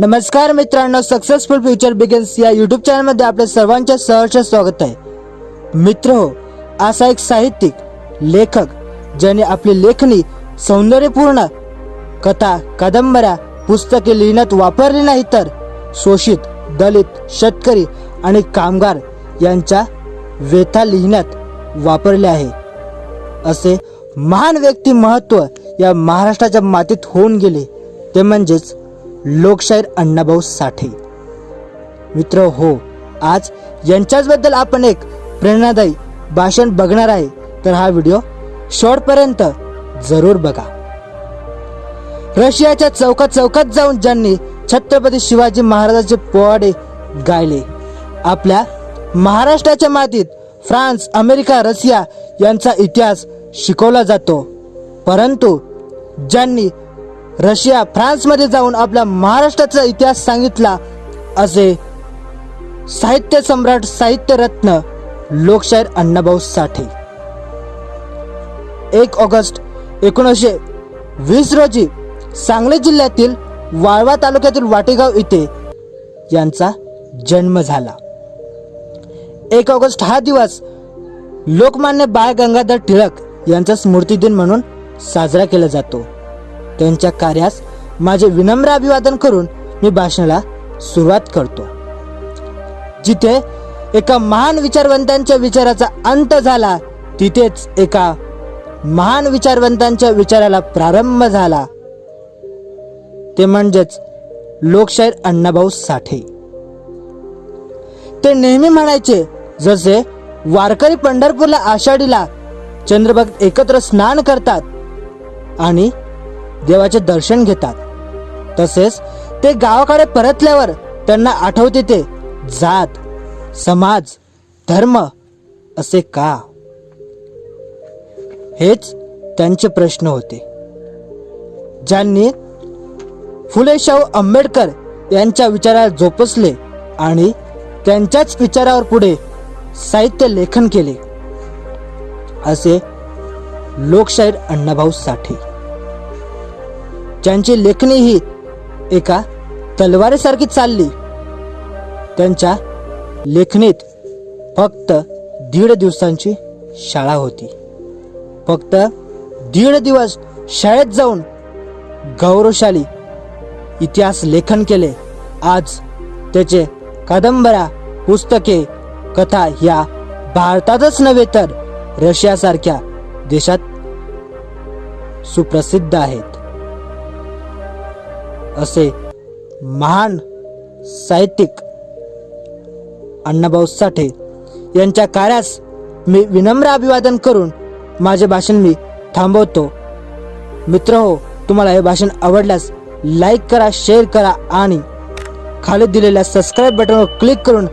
नमस्कार मित्रांनो successful future begins या युट्यूब चॅनलमध्ये आपल्या सर्वांचे सहर्ष स्वागत आहे. मित्र हो असा एक साहित्यिक लेखक ज्याने आपली लेखणी सौंदर्यपूर्ण कथा कादंबऱ्या पुस्तके लिहिण्यात वापरली नाही तर शोषित दलित शेतकरी आणि कामगार यांच्या व्यथा लिहिण्यात वापरले आहे. असे महान व्यक्ती महत्त्व या महाराष्ट्राच्या मातीत होऊन गेले. ते म्हणजेच लोकशाहीर अण्णाभाऊ साठे. मित्र हो आज यांच्याचबद्दल आपण एक प्रेरणादायी भाषण बघणार आहे. तर हा व्हिडिओ शेवटपर्यंत जरूर बघा. रशियाच्या चौकात चौकात जाऊन ज्यांनी छत्रपती शिवाजी महाराजांचे पोवाडे गायले आपल्या महाराष्ट्राच्या मातीत फ्रान्स अमेरिका रशिया यांचा इतिहास शिकवला जातो. परंतु ज्यांनी रशिया फ्रान्समध्ये जाऊन आपल्या महाराष्ट्राचा इतिहास सांगितला असे साहित्य सम्राट साहित्य रत्न लोकशाहीर अण्णाभाऊ साठे. एक ऑगस्ट एकोणीसशे वीस रोजी सांगली जिल्ह्यातील वाळवा तालुक्यातील वाटेगाव इथे यांचा जन्म झाला. एक ऑगस्ट हा दिवस लोकमान्य बाळ गंगाधर टिळक यांचा स्मृतिदिन म्हणून साजरा केला जातो. त्यांच्या कार्यास माझे विनम्र अभिवादन करून मी भाषणाला सुरुवात करतो. जिथे एका महान विचारवंतांच्या विचाराचा अंत झाला तिथेच एका महान विचारवंतांच्या विचाराला प्रारंभ झाला. ते म्हणजेच लोकशाहीर अण्णाभाऊ साठे. ते नेहमी म्हणायचे जसे वारकरी पंढरपूरला आषाढीला चंद्रभक्त एकत्र स्नान करतात आणि देवाचे दर्शन घेतात. तसेच ते गावाकडे परतल्यावर त्यांना आठवते ते जात समाज धर्म असे का? हेच त्यांचे प्रश्न होते. ज्यांनी फुले शाहू आंबेडकर यांच्या विचाराला जोपसले आणि त्यांच्याच विचारावर पुढे साहित्य लेखन केले. असे लोकशाहीर अण्णाभाऊ साठे. ज्यांची लेखणी ही एका तलवारीसारखी चालली त्यांच्या लेखणीत फक्त दीड दिवसांची शाळा होती. फक्त दीड दिवस शाळेत जाऊन गौरवशाली इतिहास लेखन केले. आज त्याचे कादंबऱ्या पुस्तके कथा ह्या भारतातच नव्हे तर रशियासारख्या देशात सुप्रसिद्ध आहेत. असे महान साहित्यिक अण्णाभाऊ साठे यांच्या कार्यास मी विनम्र अभिवादन करून माझे भाषण मी थांबवतो. मित्र हो तुम्हाला हे भाषण आवडल्यास लाईक करा शेअर करा आणि खाली दिलेल्या सबस्क्राईब बटनवर क्लिक करून